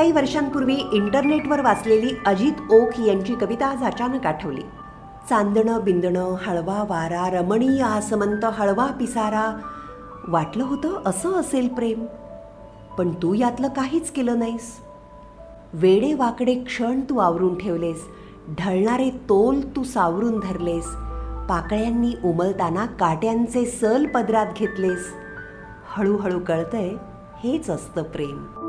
काही वर्षांपूर्वी इंटरनेटवर वाचलेली अजित ओक यांची कविता आज अचानक आठवली. चांदणं बिंदणं हळवा वारा रमणीय आसमंत हळवा पिसारा. वाटलं होतं असं असेल प्रेम पण तू यातलं काहीच केलं नाहीस. वेडे वाकडे क्षण तू आवरून ठेवलेस ढळणारे तोल तू सावरून धरलेस. पाकळ्यांनी उमलताना काट्यांचे सल पदरात घेतलेस. हळूहळू कळतंय हेच असतं प्रेम.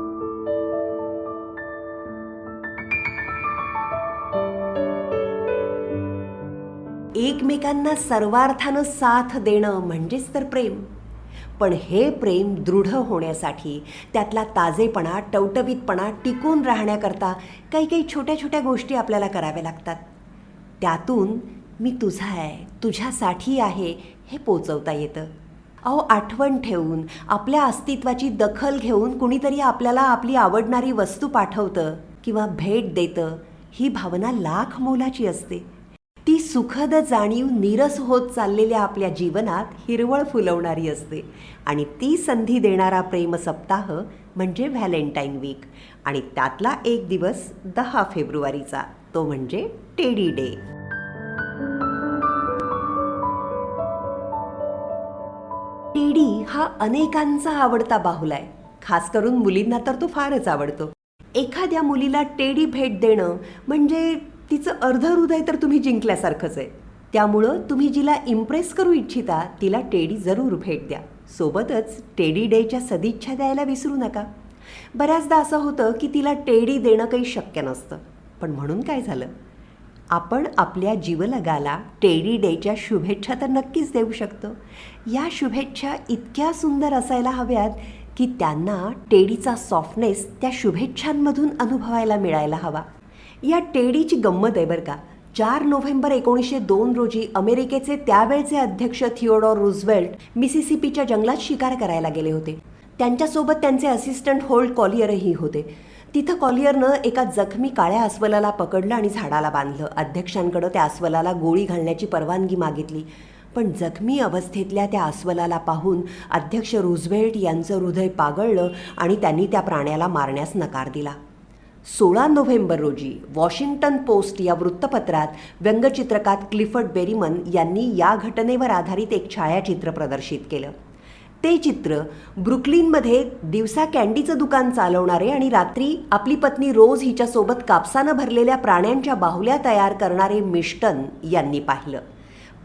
एकमेकांना सर्वार्थानं साथ देणं म्हणजेच तर प्रेम. पण हे प्रेम दृढ होण्यासाठी त्यातला ताजेपणा टवटवीतपणा टिकून राहण्याकरता काही काही छोट्या छोट्या गोष्टी आपल्याला कराव्या लागतात. त्यातून मी तुझा आहे तुझ्यासाठी आहे हे पोचवता येतं. अहो आठवण ठेवून आपल्या अस्तित्वाची दखल घेऊन कुणीतरी आपल्याला आपली आवडणारी वस्तू पाठवतं किंवा भेट देतं ही भावना लाख मोलाची असते. सुखद जाणीव नीरस होत चाललेल्या आपल्या जीवनात हिरवळ फुलवणारी असते. आणि ती संधी देणारा प्रेम सप्ताह म्हणजे व्हॅलेंटाईन वीक. आणि त्यातला एक दिवस दहा फेब्रुवारीचा तो म्हणजे टेडी डे. टेडी हा अनेकांचा आवडता बाहुला आहे. खास करून मुलींना तर तो फारच आवडतो. एखाद्या मुलीला टेडी भेट देणं म्हणजे तिचं अर्ध हृदय तर तुम्ही जिंकल्यासारखंच आहे. त्यामुळं तुम्ही जिला इम्प्रेस करू इच्छिता तिला टेडी जरूर भेट द्या. सोबतच टेडी डेच्या सदिच्छा द्यायला विसरू नका. बऱ्याचदा असं होतं की तिला टेडी देणं काही शक्य नसतं. पण म्हणून काय झालं? आपण आपल्या जीवलगाला टेडी डेच्या शुभेच्छा तर नक्कीच देऊ शकतो. या शुभेच्छा इतक्या सुंदर असायला हव्यात की त्यांना टेडीचा सॉफ्टनेस त्या शुभेच्छांमधून अनुभवायला मिळायला हवा. या टेडीची गंमत आहे बरं का. चार नोव्हेंबर एकोणीसशे दोन रोजी अमेरिकेचे त्यावेळचे अध्यक्ष थिओडॉर रुझवेल्ट मिसिसिपीच्या जंगलात शिकार करायला गेले होते. त्यांच्यासोबत त्यांचे असिस्टंट होल्ड कॉलियरही होते. तिथं कॉलियरनं एका जखमी काळ्या अस्वलाला पकडलं आणि झाडाला बांधलं. अध्यक्षांकडं त्या अस्वलाला गोळी घालण्याची परवानगी मागितली. पण जखमी अवस्थेतल्या त्या अस्वलाला पाहून अध्यक्ष रुझवेल्ट यांचं हृदय पागळलं आणि त्यांनी त्या प्राण्याला मारण्यास नकार दिला. सोळा नोव्हेंबर रोजी वॉशिंग्टन पोस्ट या वृत्तपत्रात व्यंगचित्रकार क्लिफर्ड बेरीमन यांनी या घटनेवर आधारित एक छायाचित्र प्रदर्शित केलं. ते चित्र ब्रुकलिनमध्ये दिवसा कॅन्डीचं दुकान चालवणारे आणि रात्री आपली पत्नी रोज हिच्यासोबत कापसानं भरलेल्या प्राण्यांच्या बाहुल्या तयार करणारे मिष्टन यांनी पाहिलं.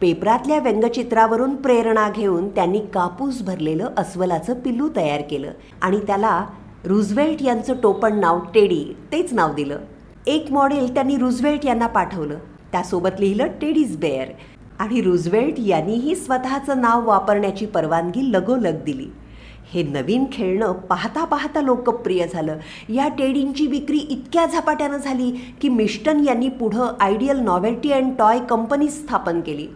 पेपरातल्या व्यंगचित्रावरून प्रेरणा घेऊन त्यांनी कापूस भरलेलं अस्वलाचं पिल्लू तयार केलं आणि त्याला रुझवेल्ट यांचं टोपण नाव टेडी तेच नाव दिलं. एक मॉडेल त्यांनी रुझवेल्ट यांना पाठवलं. त्यासोबत लिहिलं टेडीज बेअर आणि रुझवेल्ट यांनीही स्वतःचं नाव वापरण्याची परवानगी लगोलग दिली. हे नवीन खेळणं पाहता पाहता लोकप्रिय झालं. या टेडींची विक्री इतक्या झपाट्यानं झाली की मिस्टन यांनी पुढं ideal novelty and toy company स्थापन केली.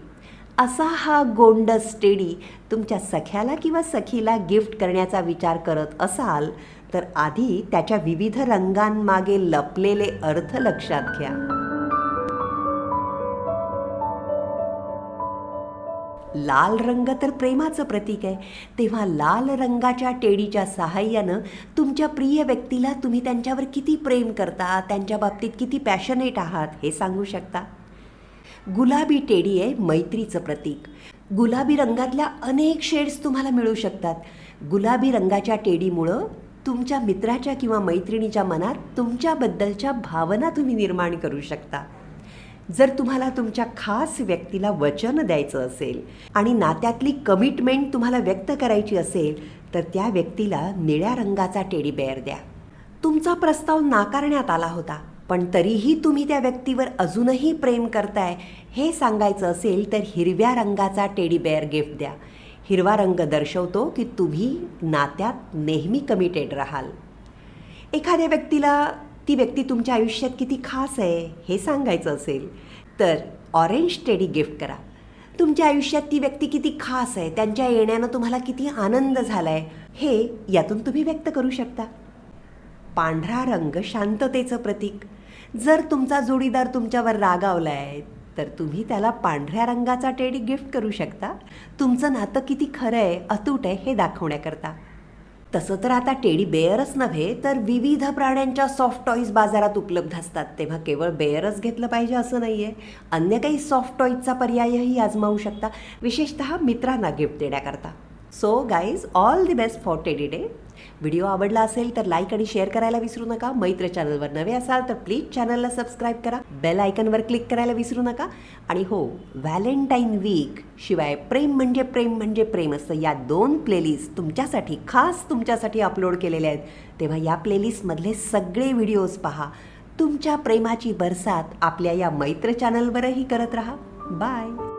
असा हा गोंडस टेडी तुमच्या सख्याला किंवा सखीला गिफ्ट करण्याचा विचार करत असाल तर आधी त्याच्या विविध रंगांमागे लपलेले अर्थ लक्षात घ्या. लाल रंग तर प्रेमाचं प्रतीक आहे. तेव्हा लाल रंगाच्या टेडीच्या सहाय्यानं तुमच्या प्रिय व्यक्तीला तुम्ही त्यांच्यावर किती प्रेम करता त्यांच्या बाबतीत किती पॅशनेट आहात हे सांगू शकता? गुलाबी टेडी आहे मैत्रीचं प्रतीक. गुलाबी रंगातल्या अनेक शेड्स तुम्हाला मिळू शकतात. गुलाबी रंगाच्या टेडीमुळं तुमच्या मित्राच्या किंवा मैत्रिणीच्या मनात तुमच्याबद्दलच्या भावना तुम्ही निर्माण करू शकता. जर तुम्हाला तुमच्या खास व्यक्तीला वचन द्यायचं असेल आणि नात्यातली कमिटमेंट तुम्हाला व्यक्त करायची असेल तर त्या व्यक्तीला निळ्या रंगाचा टेडी बेअर द्या. तुमचा प्रस्ताव नाकारण्यात आला होता पण तरीही तुम्ही त्या व्यक्तीवर अजूनही प्रेम करताय हे सांगायचं असेल तर हिरव्या रंगाचा टेडी बेअर गिफ्ट द्या. हिरवा रंग दर्शवतो की तुम्ही नात्यात नेहमी कमिटेड राहाल. एखाद्या व्यक्तीला ती व्यक्ती तुमच्या आयुष्यात किती खास आहे हे सांगायचं असेल तर ऑरेंज टेडी गिफ्ट करा. तुमच्या आयुष्यात ती व्यक्ती किती खास आहे त्यांच्या येण्यानं तुम्हाला किती आनंद झाला आहे हे यातून तुम्ही व्यक्त करू शकता. पांढरा रंग शांततेचं प्रतीक. जर तुमचा जोडीदार तुमच्यावर रागावला आहे तर तुम्ही त्याला पांढऱ्या रंगाचा टेडी गिफ्ट करू शकता. तुमचं नातं किती खरं आहे अतूट आहे हे दाखवण्याकरता. तसं तर आता टेडी बेअरच नव्हे तर विविध प्राण्यांच्या सॉफ्ट टॉईज बाजारात उपलब्ध असतात. तेव्हा केवळ बेअरच घेतलं पाहिजे असं नाही आहे अन्य काही सॉफ्ट टॉईजचा पर्यायही आजमावू शकता. विशेषतः मित्रांना गिफ्ट देण्याकरता. So guys all the best for Teddy Day video आवडला असेल तर लाईक आणि शेअर करायला विसरू नका. मैत्र चॅनलवर नवे असाल तर प्लीज चॅनलला सबस्क्राईब करा. बेल आयकनवर क्लिक करायला विसरू नका. आणि हो व्हॅलेंटाईन वीक शिवाय प्रेम म्हणजे प्रेम म्हणजे प्रेम असतं या दोन प्लेलिस्ट तुमच्यासाठी खास तुमच्यासाठी अपलोड केलेल्या आहेत. तेव्हा या प्लेलिस्टमधले सगळे व्हिडिओज पहा. तुमच्या प्रेमाची बरसात आपल्या या मैत्र चॅनलवरही करत राहा. बाय